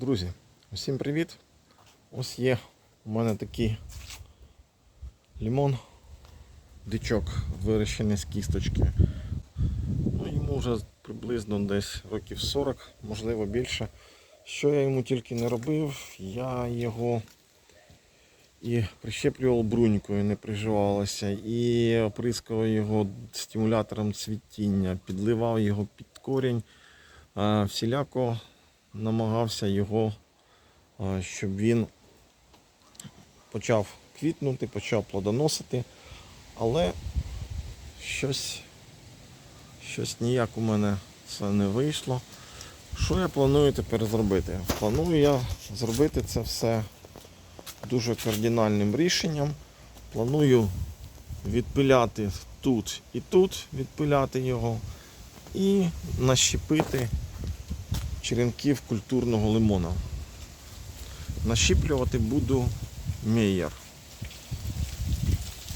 Друзі, усім привіт! Ось є у мене такий лимон, дичок, вирощений з кісточки. Ну, йому вже приблизно десь років 40, можливо більше. Що я йому тільки не робив, я його і прищеплював брунькою, не приживалося, і оприскував його стимулятором цвітіння, підливав його під корінь, всіляко намагався його, щоб він почав квітнути, почав плодоносити, але щось, щось ніяк у мене це не вийшло. Що я планую тепер зробити? Планую я зробити це все дуже кардинальним рішенням. Планую відпиляти тут і тут, відпиляти його і нащепити черенків культурного лимона. Нащіплювати буду меєр.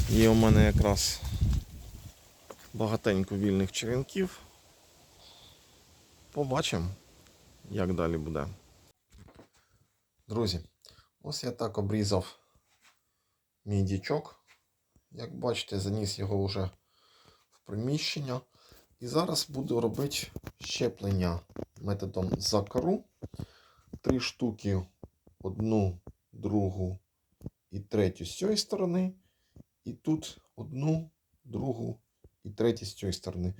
Є у мене якраз багатенько вільних черенків. Побачимо, як далі буде. Друзі, ось я так обрізав мій дічок. Як бачите, заніс його вже в приміщення. І зараз буду робити щеплення методом закару. Три штуки, одну, другу і третю з цієї сторони. І тут одну, другу і третю з цієї сторони.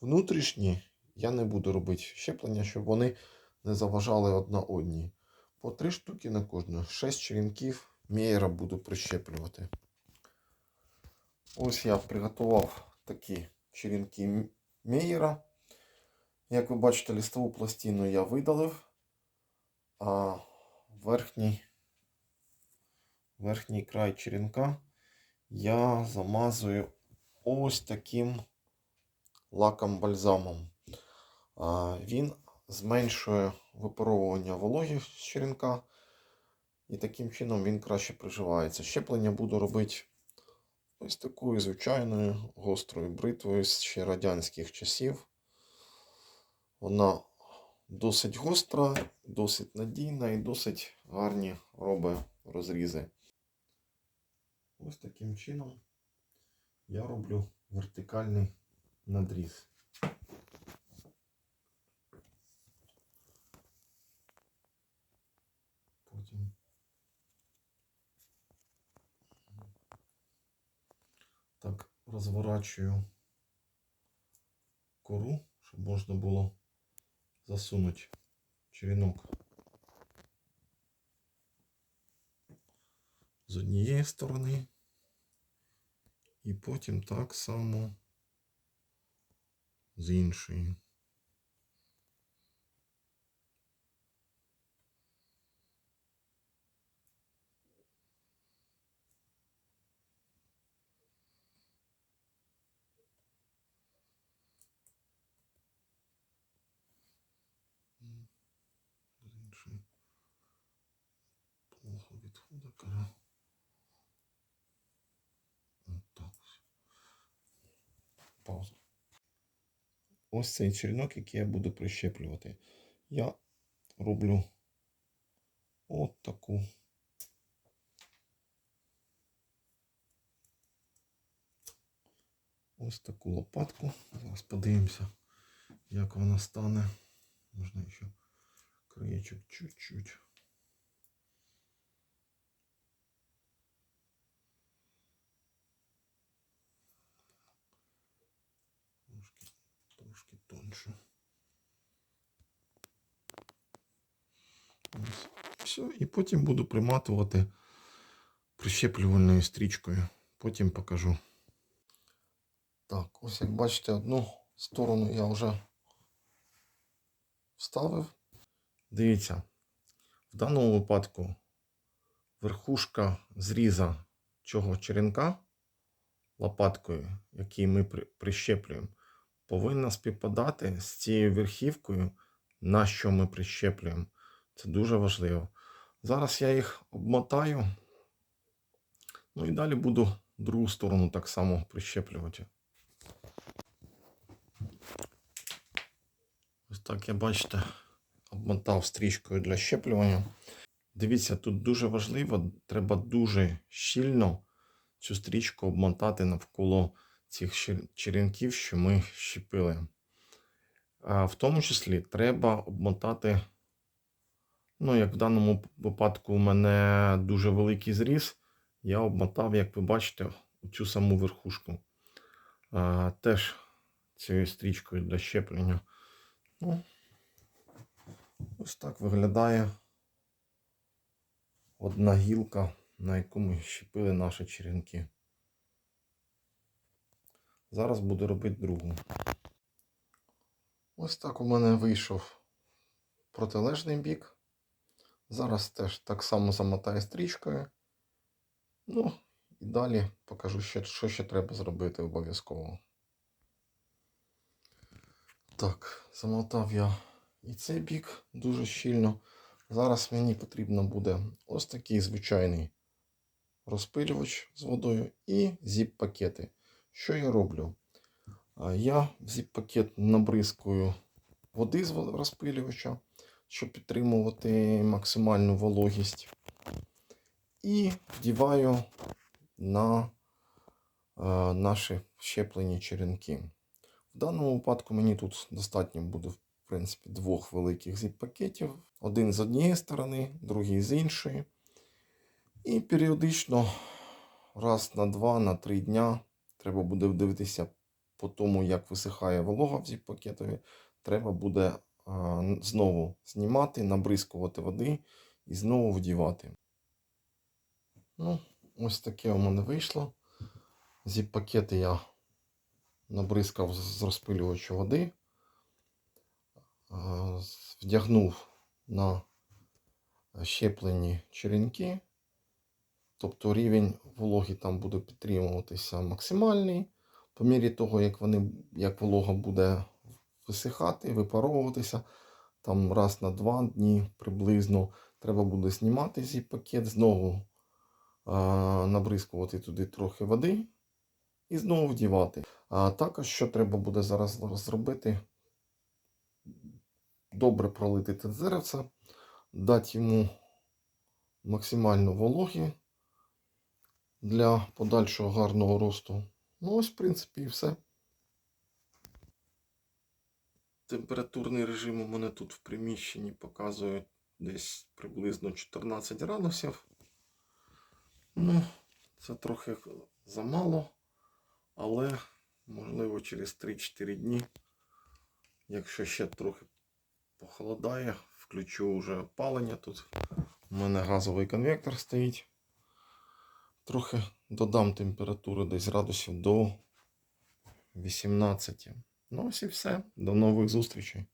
Внутрішні я не буду робити щеплення, щоб вони не заважали одна одній. По три штуки на кожну. Шесть черенків меєра буду прищеплювати. Ось я приготував такі черенки меєра. Як ви бачите, листову пластину я видалив, а верхній, верхній край черенка я замазую ось таким лаком бальзамом. Він зменшує випаровування вологи з черенка. І таким чином він краще приживається. Щеплення буду робити ось такою звичайною гострою бритвою з ще радянських часів. Вона досить гостра, досить надійна і досить гарні робить розрізи. Ось таким чином я роблю вертикальний надріз. так розворачую кору, щоб можна було засунути черенок з однієї сторони. І потім так само з іншої. Іншої. Плохо відходить кора. От так. Пауза. Ось цей черенок, який я буду прищеплювати. Я роблю от таку. Ось таку лопатку. Зараз подивимося, як вона стане. Можна ще краєчок чуть-чуть. Трошки, трошки тонше. Ось. Все, і потім буду приматувати прищеплювальною стрічкою. Потім покажу. Так, ось як бачите, одну сторону я вже вставив. Дивіться, в даному випадку верхушка зріза цього черенка лопаткою, який ми прищеплюємо, повинна співпадати з цією верхівкою, на що ми прищеплюємо. Це дуже важливо. Зараз я їх обмотаю. Ну і далі буду другу сторону так само прищеплювати. Ось так я бачите, обмотав стрічкою для щеплювання. Дивіться, тут дуже важливо, треба дуже щільно цю стрічку обмотати навколо цих черенків, що ми щепили. В тому числі треба обмотати, ну, як в даному випадку, у мене дуже великий зріз. Я обмотав, як ви бачите, цю саму верхушку. Теж цією стрічкою для щеплення. Ну, ось так виглядає одна гілка, на яку ми щепили наші черенки. Зараз буду робити другу. Ось так у мене вийшов протилежний бік. Зараз теж так само замотаю стрічкою. Ну, і далі покажу, що ще треба зробити обов'язково. Так, замотав я і цей бік дуже щільно. Зараз мені потрібно буде ось такий звичайний розпилювач з водою і зіп-пакети. Що я роблю? Я в зіп-пакет набризкую води з розпилювача, щоб підтримувати максимальну вологість. І вдіваю на е, наші щеплені черенки. В даному випадку мені тут достатньо буде, в принципі, двох великих зіп-пакетів. Один з однієї сторони, другий з іншої. І періодично, раз на два, на три дня, треба буде дивитися по тому, як висихає волога в зіп-пакетові. Треба буде а, знову знімати, набризкувати води і знову вдівати. Ну, ось таке у мене вийшло. Зіп-пакети я набризкав з розпилювача води, вдягнув на щеплені черенки. Тобто рівень вологи там буде підтримуватися максимальний. По мірі того, як, вони, як волога буде висихати, випаровуватися, там раз на два дні приблизно треба буде знімати зі пакет, знову а, набризкувати туди трохи води і знову вдівати. А також, що треба буде зараз зробити, добре пролити те дати йому максимальну вологі для подальшого гарного росту. Ну, ось, в принципі, і все. Температурний режим у мене тут в приміщенні показує десь приблизно 14 градусів. Ну, це трохи замало, але можливо через 3-4 дні, якщо ще трохи похолодає, включу вже опалення тут. У мене газовий конвектор стоїть. Трохи додам температуру десь градусів до 18. Ну ось і все. До нових зустрічей.